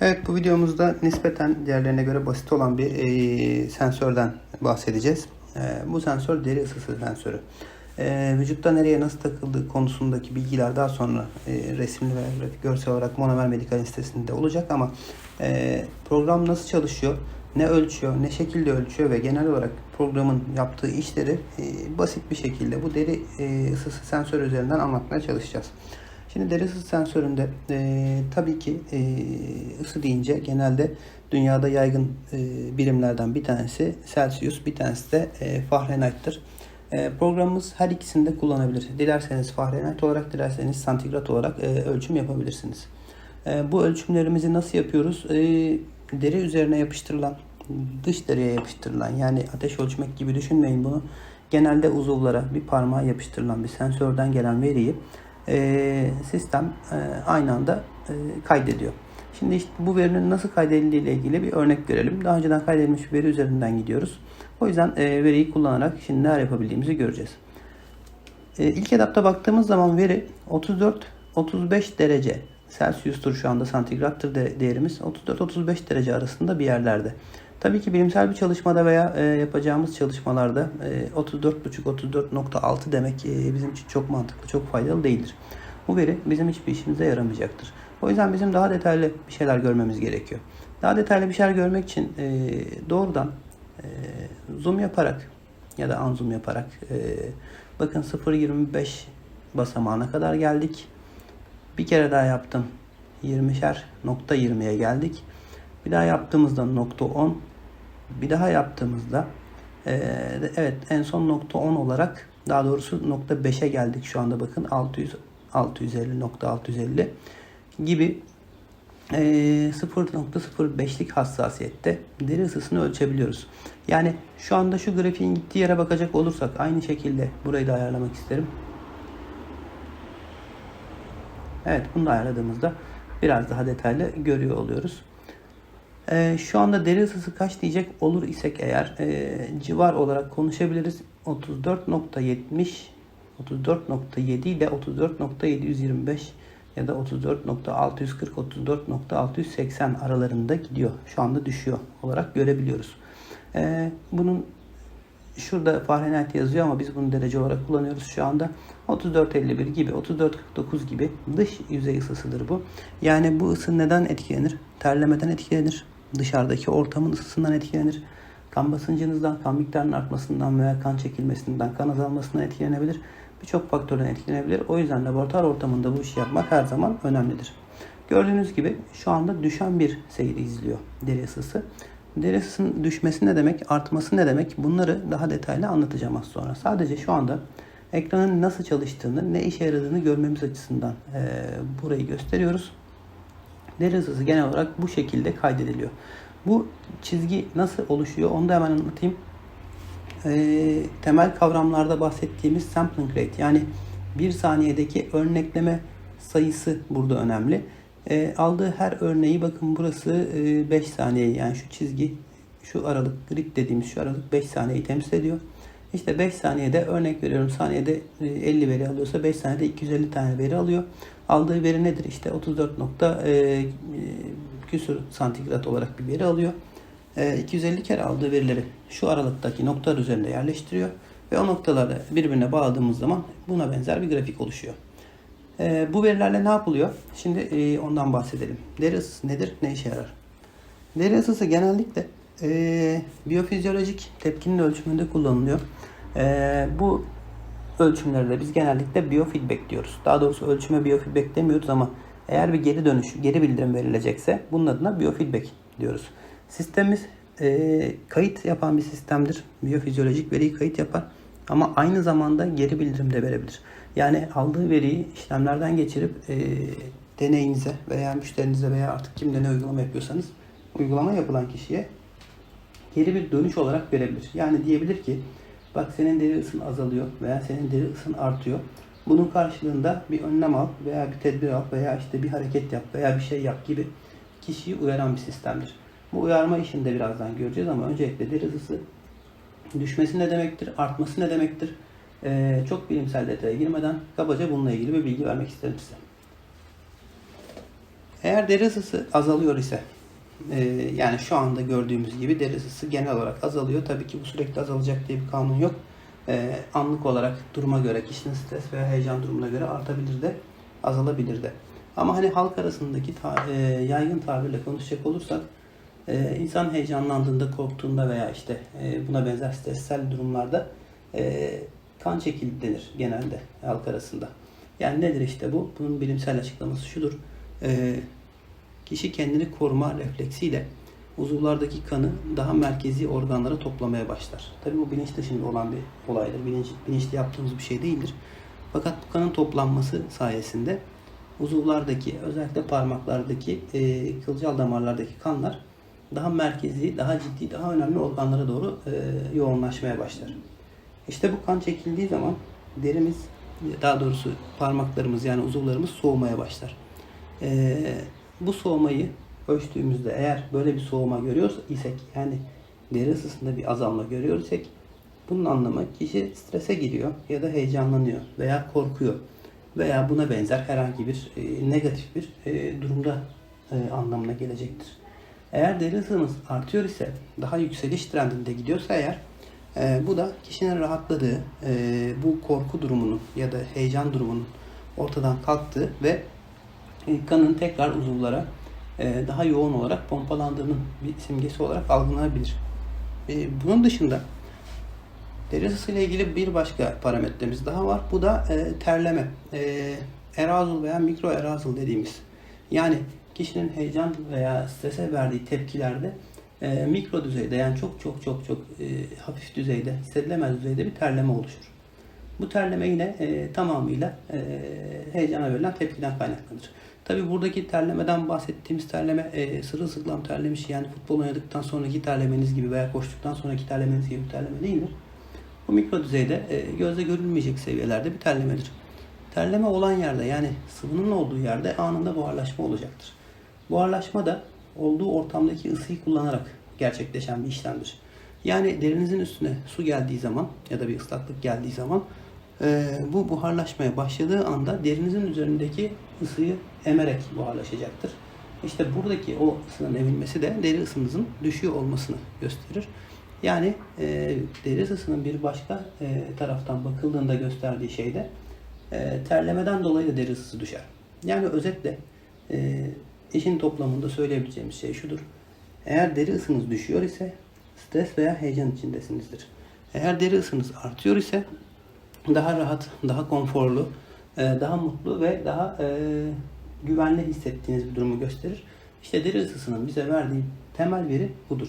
Evet bu videomuzda nispeten diğerlerine göre basit olan bir e, sensörden bahsedeceğiz. E, bu sensör deri ısısı sensörü. E, vücutta nereye nasıl takıldığı konusundaki bilgiler daha sonra e, resimli ve görsel olarak Monomer Medikal sitesinde olacak ama e, program nasıl çalışıyor, ne ölçüyor, ne şekilde ölçüyor ve genel olarak programın yaptığı işleri e, basit bir şekilde bu deri e, ısısı sensör üzerinden anlatmaya çalışacağız. Şimdi deri ısı sensöründe e, tabii ki e, ısı deyince genelde dünyada yaygın e, birimlerden bir tanesi Celsius, bir tanesi de e, Fahrenheit'tir. E, programımız her ikisini de kullanabilir. Dilerseniz Fahrenheit olarak, dilerseniz santigrat olarak e, ölçüm yapabilirsiniz. E, bu ölçümlerimizi nasıl yapıyoruz? E, deri üzerine yapıştırılan, dış deriye yapıştırılan yani ateş ölçmek gibi düşünmeyin bunu. Genelde uzuvlara bir parmağa yapıştırılan bir sensörden gelen veriyi e, sistem e, aynı anda e, kaydediyor. Şimdi işte bu verinin nasıl kaydedildiği ile ilgili bir örnek görelim. Daha önceden kaydedilmiş bir veri üzerinden gidiyoruz. O yüzden veriyi kullanarak şimdi neler yapabildiğimizi göreceğiz. E, ilk etapta baktığımız zaman veri 34-35 derece Celsius'tur şu anda santigrattır de değerimiz 34-35 derece arasında bir yerlerde. Tabii ki bilimsel bir çalışmada veya e, yapacağımız çalışmalarda e, 34.5-34.6 demek e, bizim için çok mantıklı, çok faydalı değildir. Bu veri bizim hiçbir işimize yaramayacaktır. O yüzden bizim daha detaylı bir şeyler görmemiz gerekiyor. Daha detaylı bir şeyler görmek için e, doğrudan e, zoom yaparak ya da unzoom yaparak e, bakın 0.25 basamağına kadar geldik. Bir kere daha yaptım. 20'şer nokta 20'ye geldik. Bir daha yaptığımızda nokta 10. Bir daha yaptığımızda e, evet en son nokta 10 olarak daha doğrusu nokta 5'e geldik şu anda bakın 600 650 nokta 650 gibi e, 0.05'lik hassasiyette deri ısısını ölçebiliyoruz. Yani şu anda şu grafiğin gittiği yere bakacak olursak aynı şekilde burayı da ayarlamak isterim. Evet bunu da ayarladığımızda biraz daha detaylı görüyor oluyoruz. Ee, şu anda deri ısısı kaç diyecek olur isek eğer e, civar olarak konuşabiliriz. 34.70 34.7 ile 34.725 ya da 34.640 34.680 aralarında gidiyor. Şu anda düşüyor olarak görebiliyoruz. Ee, bunun şurada Fahrenheit yazıyor ama biz bunu derece olarak kullanıyoruz şu anda. 34.51 gibi, 34.49 gibi dış yüzey ısısıdır bu. Yani bu ısı neden etkilenir? Terlemeden etkilenir. Dışarıdaki ortamın ısısından etkilenir. Kan basıncınızdan, kan miktarının artmasından veya kan çekilmesinden, kan azalmasından etkilenebilir. Birçok faktörden etkilenebilir. O yüzden laboratuvar ortamında bu işi yapmak her zaman önemlidir. Gördüğünüz gibi şu anda düşen bir seyri izliyor deri ısısı. Deri ısısının düşmesi ne demek, artması ne demek bunları daha detaylı anlatacağım az sonra. Sadece şu anda ekranın nasıl çalıştığını, ne işe yaradığını görmemiz açısından e, burayı gösteriyoruz. Deri ısısı genel olarak bu şekilde kaydediliyor. Bu çizgi nasıl oluşuyor onu da hemen anlatayım. E, temel kavramlarda bahsettiğimiz sampling rate yani bir saniyedeki örnekleme sayısı burada önemli. E, aldığı her örneği bakın burası 5 e, saniye yani şu çizgi şu aralık grid dediğimiz şu aralık 5 saniyeyi temsil ediyor. İşte 5 saniyede örnek veriyorum saniyede 50 e, veri alıyorsa 5 saniyede 250 tane veri alıyor. Aldığı veri nedir? İşte 34 nokta e, küsur santigrat olarak bir veri alıyor. E, 250 kere aldığı verileri şu aralıktaki noktalar üzerinde yerleştiriyor. Ve o noktaları birbirine bağladığımız zaman buna benzer bir grafik oluşuyor. E, bu verilerle ne yapılıyor? Şimdi e, ondan bahsedelim. Deri ısısı nedir? Ne işe yarar? Deri ısısı genellikle e, biyofizyolojik tepkinin ölçümünde kullanılıyor. E, bu ölçümlerde biz genellikle biofeedback diyoruz. Daha doğrusu ölçüme biofeedback demiyoruz ama eğer bir geri dönüş, geri bildirim verilecekse bunun adına biofeedback diyoruz. Sistemimiz e, kayıt yapan bir sistemdir. Biyofizyolojik veriyi kayıt yapar. Ama aynı zamanda geri bildirim de verebilir. Yani aldığı veriyi işlemlerden geçirip e, deneyinize veya müşterinize veya artık kimde ne uygulama yapıyorsanız uygulama yapılan kişiye geri bir dönüş olarak verebilir. Yani diyebilir ki bak senin deri ısın azalıyor veya senin deri ısın artıyor. Bunun karşılığında bir önlem al veya bir tedbir al veya işte bir hareket yap veya bir şey yap gibi kişiyi uyaran bir sistemdir. Bu uyarma işini de birazdan göreceğiz ama öncelikle deri ısısı düşmesi ne demektir, artması ne demektir? Ee, çok bilimsel detaya girmeden kabaca bununla ilgili bir bilgi vermek isterim size. Eğer deri ısısı azalıyor ise yani şu anda gördüğümüz gibi deri ısısı genel olarak azalıyor. Tabii ki bu sürekli azalacak diye bir kanun yok. E, anlık olarak duruma göre, kişinin stres veya heyecan durumuna göre artabilir de azalabilir de. Ama hani halk arasındaki ta- e, yaygın tabirle konuşacak olursak e, insan heyecanlandığında, korktuğunda veya işte e, buna benzer stressel durumlarda kan çekildi denir genelde halk arasında. Yani nedir işte bu? Bunun bilimsel açıklaması şudur. Kişi kendini koruma refleksiyle uzuvlardaki kanı daha merkezi organlara toplamaya başlar. Tabii bu bilinç dışında olan bir olaydır. Bilinç, bilinçli yaptığımız bir şey değildir. Fakat bu kanın toplanması sayesinde uzuvlardaki özellikle parmaklardaki e, kılcal damarlardaki kanlar daha merkezi, daha ciddi, daha önemli organlara doğru e, yoğunlaşmaya başlar. İşte bu kan çekildiği zaman derimiz, daha doğrusu parmaklarımız yani uzuvlarımız soğumaya başlar. E, bu soğumayı ölçtüğümüzde eğer böyle bir soğuma görüyor isek yani deri ısısında bir azalma görüyor isek bunun anlamı kişi strese giriyor ya da heyecanlanıyor veya korkuyor veya buna benzer herhangi bir e, negatif bir e, durumda e, anlamına gelecektir. Eğer deri ısımız artıyor ise daha yükseliş trendinde gidiyorsa eğer e, bu da kişinin rahatladığı e, bu korku durumunun ya da heyecan durumunun ortadan kalktığı ve kanın tekrar uzuvlara e, daha yoğun olarak pompalandığının bir simgesi olarak algılanabilir. E, bunun dışında deri ısısı ile ilgili bir başka parametremiz daha var. Bu da e, terleme. Arousal veya mikro arousal dediğimiz. Yani kişinin heyecan veya strese verdiği tepkilerde mikro düzeyde yani çok çok çok çok hafif düzeyde, hissedilemez düzeyde bir terleme oluşur. Bu terleme yine e, tamamıyla e, heyecana verilen tepkiden kaynaklanır. Tabi buradaki terlemeden bahsettiğimiz terleme e, sırılsıklam terlemiş yani futbol oynadıktan sonraki terlemeniz gibi veya koştuktan sonraki terlemeniz gibi bir terleme değildir. Bu mikro düzeyde e, gözle görülmeyecek seviyelerde bir terlemedir. Terleme olan yerde yani sıvının olduğu yerde anında buharlaşma olacaktır. Buharlaşma da olduğu ortamdaki ısıyı kullanarak gerçekleşen bir işlemdir. Yani derinizin üstüne su geldiği zaman ya da bir ıslaklık geldiği zaman e, bu buharlaşmaya başladığı anda derinizin üzerindeki ısıyı emerek buharlaşacaktır. İşte buradaki o ısının emilmesi de deri ısınızın düşüyor olmasını gösterir. Yani e, deri ısısının bir başka e, taraftan bakıldığında gösterdiği şey de e, terlemeden dolayı da deri ısısı düşer. Yani özetle e, işin toplamında söyleyebileceğimiz şey şudur. Eğer deri ısınız düşüyor ise stres veya heyecan içindesinizdir. Eğer deri ısınız artıyor ise daha rahat, daha konforlu, e, daha mutlu ve daha e, güvenli hissettiğiniz bir durumu gösterir. İşte deri ısısının bize verdiği temel veri budur.